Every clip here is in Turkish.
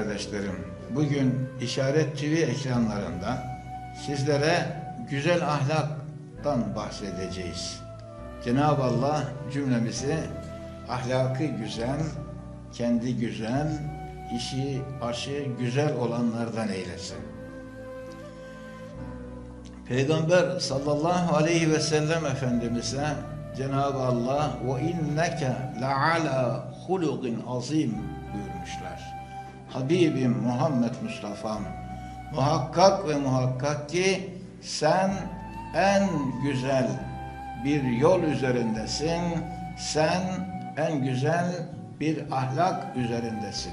kardeşlerim, bugün İşaret TV ekranlarında sizlere güzel ahlaktan bahsedeceğiz. Cenab-ı Allah cümlemizi ahlakı güzel, kendi güzel, işi başı güzel olanlardan eylesin. Peygamber sallallahu aleyhi ve sellem Efendimiz'e Cenab-ı Allah ve inneke leala hulugin azim buyurmuşlar. Habibim Muhammed Mustafa'm muhakkak ve muhakkak ki sen en güzel bir yol üzerindesin. Sen en güzel bir ahlak üzerindesin.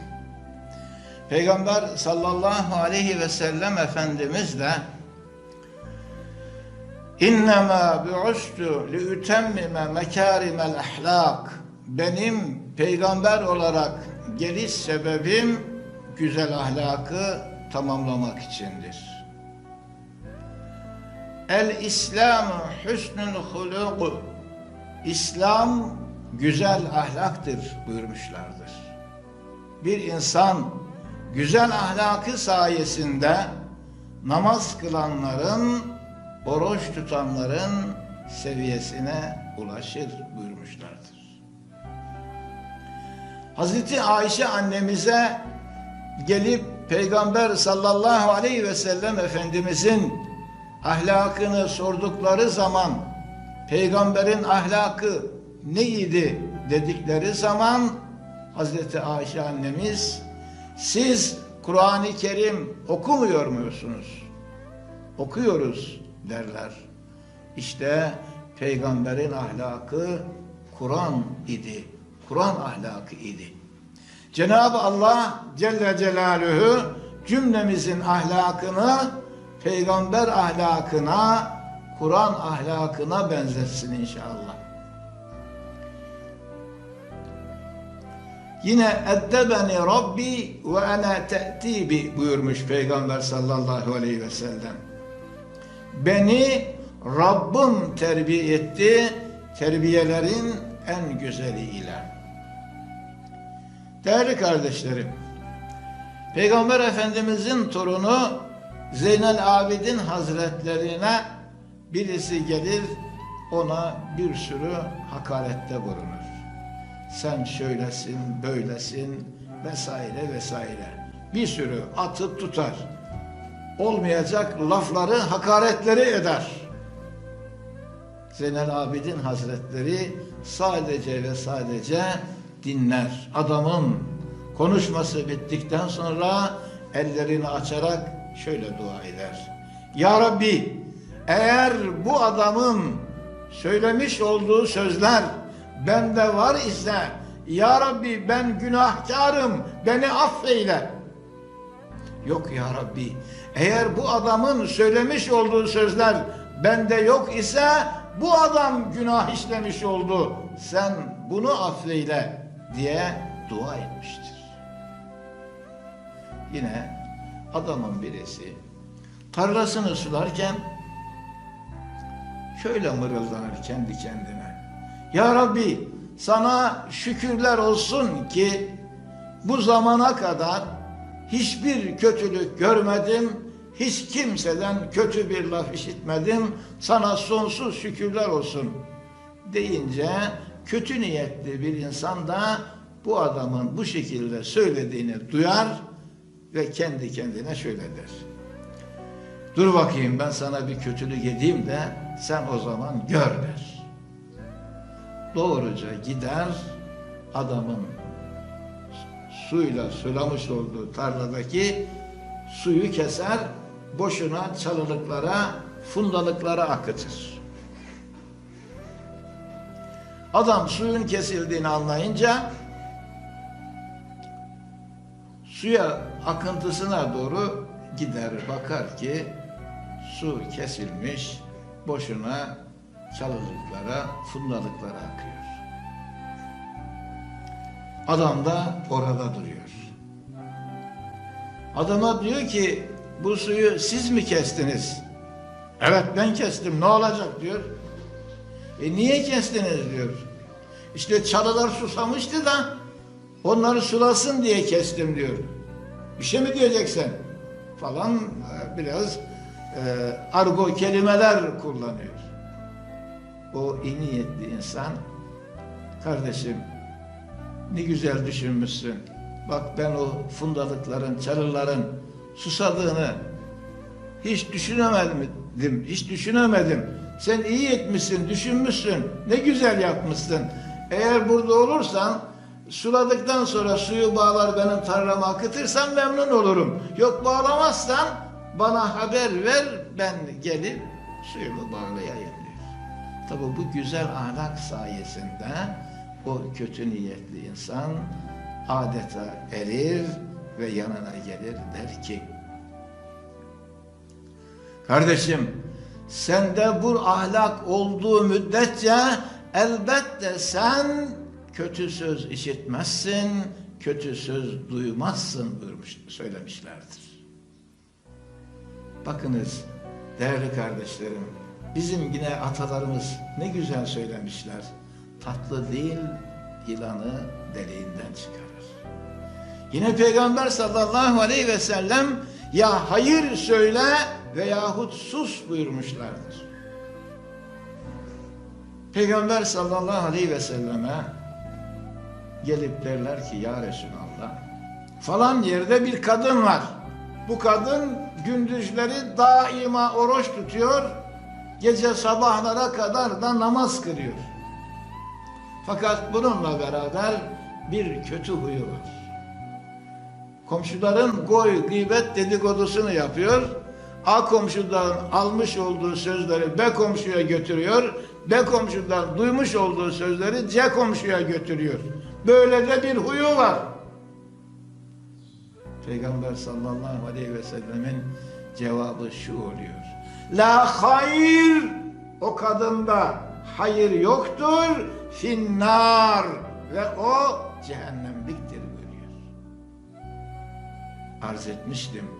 Peygamber sallallahu aleyhi ve sellem Efendimiz de İnnemâ bu'ustu liütemmime mekârimel ahlak. Benim peygamber olarak geliş sebebim güzel ahlakı tamamlamak içindir. El İslam husnul huluk. İslam güzel ahlaktır buyurmuşlardır. Bir insan güzel ahlakı sayesinde namaz kılanların, oruç tutanların seviyesine ulaşır buyurmuşlardır. Hazreti Ayşe annemize gelip Peygamber sallallahu aleyhi ve sellem Efendimizin ahlakını sordukları zaman peygamberin ahlakı neydi dedikleri zaman Hazreti Ayşe annemiz siz Kur'an-ı Kerim okumuyor musunuz? Okuyoruz derler. İşte peygamberin ahlakı Kur'an idi. Kur'an ahlakı idi. Cenab-ı Allah Celle Celaluhu cümlemizin ahlakını peygamber ahlakına, Kur'an ahlakına benzetsin inşallah. Yine eddebeni Rabbi ve ana te'tibi buyurmuş Peygamber sallallahu aleyhi ve sellem. Beni Rabbim terbiye etti, terbiyelerin en güzeliyle. Değerli kardeşlerim, Peygamber Efendimizin torunu Zeynel Abidin Hazretlerine birisi gelir ona bir sürü hakarette bulunur. Sen şöylesin, böylesin vesaire vesaire. Bir sürü atıp tutar. Olmayacak lafları, hakaretleri eder. Zeynel Abidin Hazretleri sadece ve sadece dinler. Adamın konuşması bittikten sonra ellerini açarak şöyle dua eder. Ya Rabbi eğer bu adamın söylemiş olduğu sözler bende var ise Ya Rabbi ben günahkarım beni affeyle. Yok Ya Rabbi eğer bu adamın söylemiş olduğu sözler bende yok ise bu adam günah işlemiş oldu. Sen bunu affeyle diye dua etmiştir. Yine adamın birisi tarlasını sularken şöyle mırıldanır kendi kendine. Ya Rabbi sana şükürler olsun ki bu zamana kadar hiçbir kötülük görmedim, hiç kimseden kötü bir laf işitmedim, sana sonsuz şükürler olsun deyince kötü niyetli bir insan da bu adamın bu şekilde söylediğini duyar ve kendi kendine şöyle der. Dur bakayım ben sana bir kötülük edeyim de sen o zaman gör der. Doğruca gider adamın suyla sulamış olduğu tarladaki suyu keser, boşuna çalılıklara, fundalıklara akıtır. Adam suyun kesildiğini anlayınca suya akıntısına doğru gider bakar ki su kesilmiş boşuna çalılıklara, fundalıklara akıyor. Adam da orada duruyor. Adama diyor ki bu suyu siz mi kestiniz? Evet ben kestim ne olacak diyor. E niye kestiniz diyor. İşte çalılar susamıştı da onları sulasın diye kestim diyor. Bir şey mi diyeceksin? Falan e, biraz e, argo kelimeler kullanıyor. O iyi niyetli insan kardeşim ne güzel düşünmüşsün. Bak ben o fundalıkların, çalıların susadığını hiç düşünemedim, hiç düşünemedim. Sen iyi etmişsin, düşünmüşsün, ne güzel yapmışsın. Eğer burada olursan, suladıktan sonra suyu bağlar benim tarlama akıtırsan memnun olurum. Yok bağlamazsan bana haber ver, ben gelip suyumu bağlayayım diyor. Tabi bu güzel ahlak sayesinde o kötü niyetli insan adeta erir ve yanına gelir der ki Kardeşim sende bu ahlak olduğu müddetçe elbette sen kötü söz işitmezsin, kötü söz duymazsın buyurmuş, söylemişlerdir. Bakınız değerli kardeşlerim, bizim yine atalarımız ne güzel söylemişler. Tatlı değil yılanı deliğinden çıkarır. Yine Peygamber sallallahu aleyhi ve sellem ya hayır söyle veyahut sus buyurmuşlardır. Peygamber sallallahu aleyhi ve selleme gelip derler ki ya Resulallah falan yerde bir kadın var. Bu kadın gündüzleri daima oruç tutuyor, gece sabahlara kadar da namaz kılıyor. Fakat bununla beraber bir kötü huyu var. Komşuların goy, gıybet dedikodusunu yapıyor. A komşudan almış olduğu sözleri B komşuya götürüyor. B komşudan duymuş olduğu sözleri C komşuya götürüyor. Böyle de bir huyu var. Peygamber sallallahu aleyhi ve sellemin cevabı şu oluyor. La hayır o kadında hayır yoktur finnar ve o cehennemliktir buyuruyor. Arz etmiştim.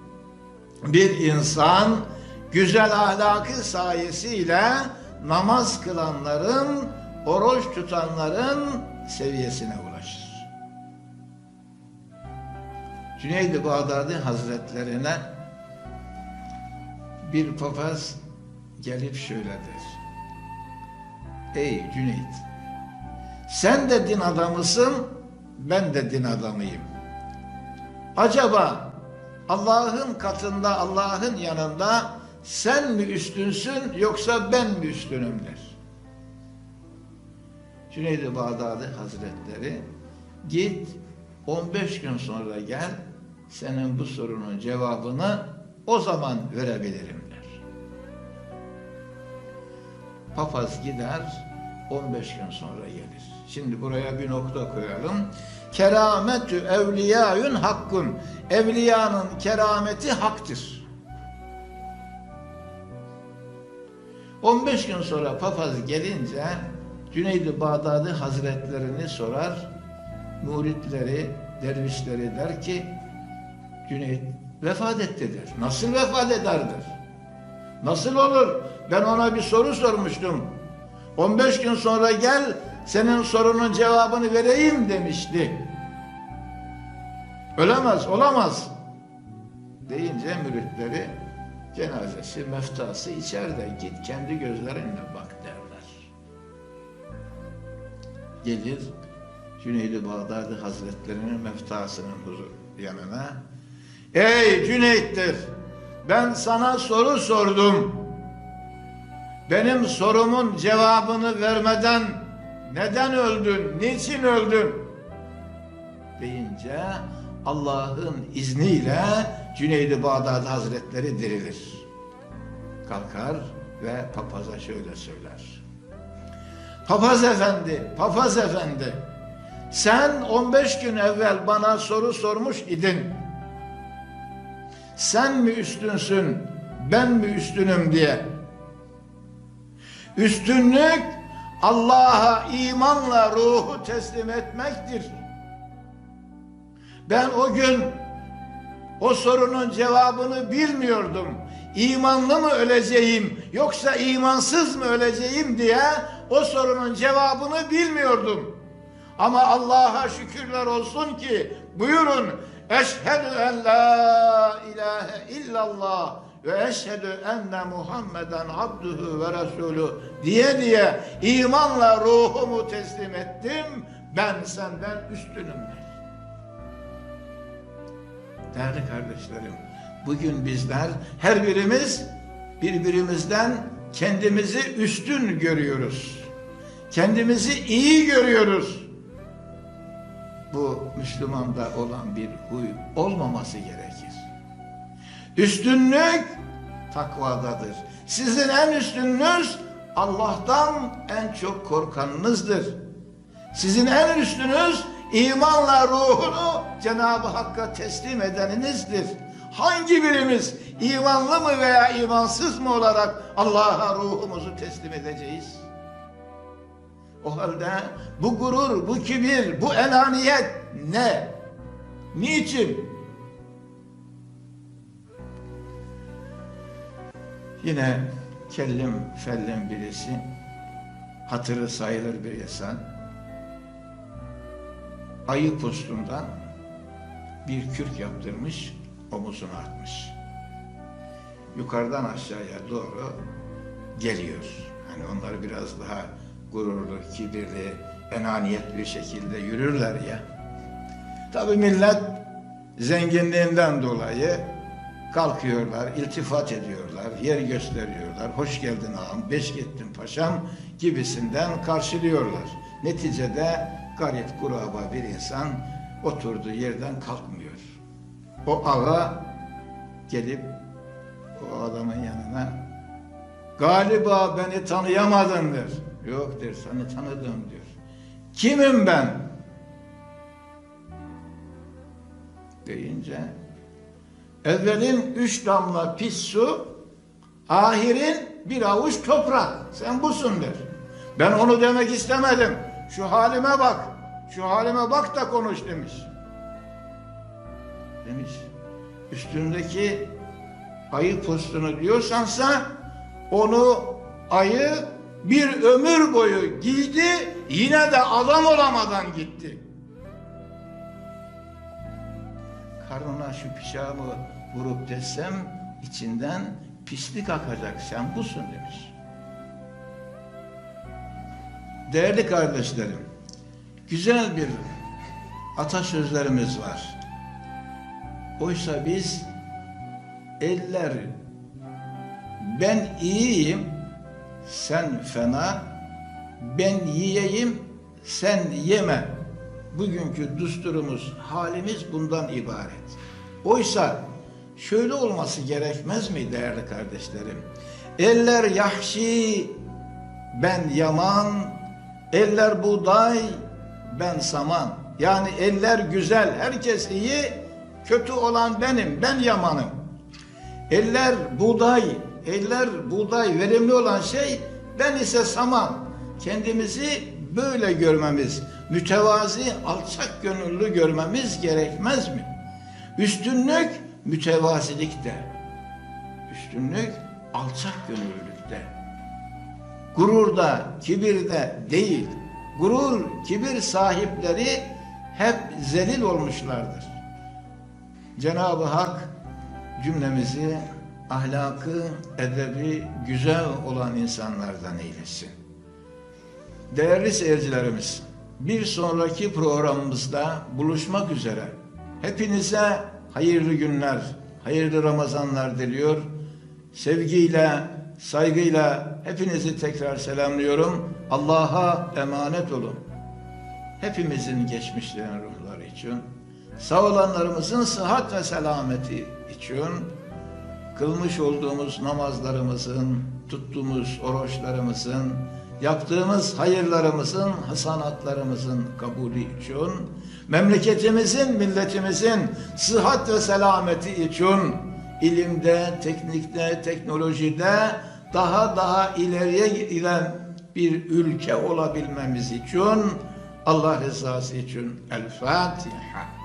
Bir insan güzel ahlakı sayesiyle namaz kılanların, oruç tutanların seviyesine ulaşır. Cüneyd-i Bağdadi Hazretlerine bir papaz gelip şöyle der. Ey Cüneyt, sen de din adamısın, ben de din adamıyım. Acaba Allah'ın katında, Allah'ın yanında sen mi üstünsün yoksa ben mi üstünüm der. Cüneyd-i Bağdadi Hazretleri git 15 gün sonra gel senin bu sorunun cevabını o zaman verebilirim der. Papaz gider 15 gün sonra gelir. Şimdi buraya bir nokta koyalım. Kerametü evliyayun hakkun. Evliyanın kerameti haktır. 15 gün sonra papaz gelince Cüneyd-i Bağdadi Hazretlerini sorar. Muritleri, dervişleri der ki Cüneyt vefat etti. Nasıl vefat ederdir? Nasıl olur? Ben ona bir soru sormuştum. 15 gün sonra gel senin sorunun cevabını vereyim demişti. Ölemez, olamaz. Deyince müritleri cenazesi, meftası içeride git kendi gözlerinle bak derler. Gelir Cüneyd-i Bağdadi Hazretlerinin meftasının yanına. Ey Cüneyt'tir ben sana soru sordum. Benim sorumun cevabını vermeden neden öldün, niçin öldün? Deyince Allah'ın izniyle Cüneyd-i Bağdadi Hazretleri dirilir. Kalkar ve papaza şöyle söyler. Papaz efendi, papaz efendi, sen 15 gün evvel bana soru sormuş idin. Sen mi üstünsün, ben mi üstünüm diye. Üstünlük Allah'a imanla ruhu teslim etmektir. Ben o gün o sorunun cevabını bilmiyordum. İmanlı mı öleceğim yoksa imansız mı öleceğim diye o sorunun cevabını bilmiyordum. Ama Allah'a şükürler olsun ki buyurun Eşhedü en la ilahe illallah ve eşhedü enne Muhammeden abduhu ve resulü diye diye imanla ruhumu teslim ettim. Ben senden üstünüm der. Değerli kardeşlerim, bugün bizler her birimiz birbirimizden kendimizi üstün görüyoruz. Kendimizi iyi görüyoruz. Bu Müslümanda olan bir huy olmaması gerekir. Üstünlük takvadadır. Sizin en üstününüz Allah'tan en çok korkanınızdır. Sizin en üstünüz imanla ruhunu Cenab-ı Hakk'a teslim edeninizdir. Hangi birimiz imanlı mı veya imansız mı olarak Allah'a ruhumuzu teslim edeceğiz? O halde bu gurur, bu kibir, bu enaniyet ne? Niçin? Yine kellim fellim birisi, hatırı sayılır bir insan, ayı postundan bir kürk yaptırmış, omuzuna atmış. Yukarıdan aşağıya doğru geliyor. Hani onlar biraz daha gururlu, kibirli, enaniyetli bir şekilde yürürler ya. Tabi millet zenginliğinden dolayı kalkıyorlar, iltifat ediyorlar, yer gösteriyorlar. Hoş geldin ağam, beş gittin paşam gibisinden karşılıyorlar. Neticede garip kuraba bir insan oturduğu yerden kalkmıyor. O ağa gelip o adamın yanına galiba beni tanıyamadın der. Yok der seni tanıdım diyor. Kimim ben? Deyince evvelin üç damla pis su ahirin bir avuç toprak. Sen busun der. Ben onu demek istemedim. Şu halime bak. Şu halime bak da konuş demiş. Demiş. Üstündeki ayı postunu diyorsansa onu ayı bir ömür boyu giydi yine de adam olamadan gitti. Karnına şu pişamı vurup desem içinden pislik akacak sen busun demiş. Değerli kardeşlerim, güzel bir atasözlerimiz var. Oysa biz eller ben iyiyim, sen fena, ben yiyeyim, sen yeme. Bugünkü düsturumuz, halimiz bundan ibaret. Oysa şöyle olması gerekmez mi değerli kardeşlerim? Eller yahşi, ben yaman, eller buğday, ben saman. Yani eller güzel, herkes iyi, kötü olan benim, ben yamanım. Eller buğday, eller buğday verimli olan şey, ben ise saman. Kendimizi böyle görmemiz, mütevazi, alçak gönüllü görmemiz gerekmez mi? Üstünlük mütevazilikte. Üstünlük alçak gönüllülükte. Gururda, kibirde değil. Gurur, kibir sahipleri hep zelil olmuşlardır. Cenab-ı Hak cümlemizi ahlakı, edebi güzel olan insanlardan eylesin. Değerli seyircilerimiz, bir sonraki programımızda buluşmak üzere. Hepinize hayırlı günler, hayırlı Ramazanlar diliyor. Sevgiyle, saygıyla hepinizi tekrar selamlıyorum. Allah'a emanet olun. Hepimizin geçmişlerin ruhları için, sağ olanlarımızın sıhhat ve selameti için, kılmış olduğumuz namazlarımızın, tuttuğumuz oruçlarımızın, yaptığımız hayırlarımızın, hasanatlarımızın kabulü için, memleketimizin, milletimizin sıhhat ve selameti için, ilimde, teknikte, teknolojide daha daha ileriye giden bir ülke olabilmemiz için, Allah rızası için El Fatiha.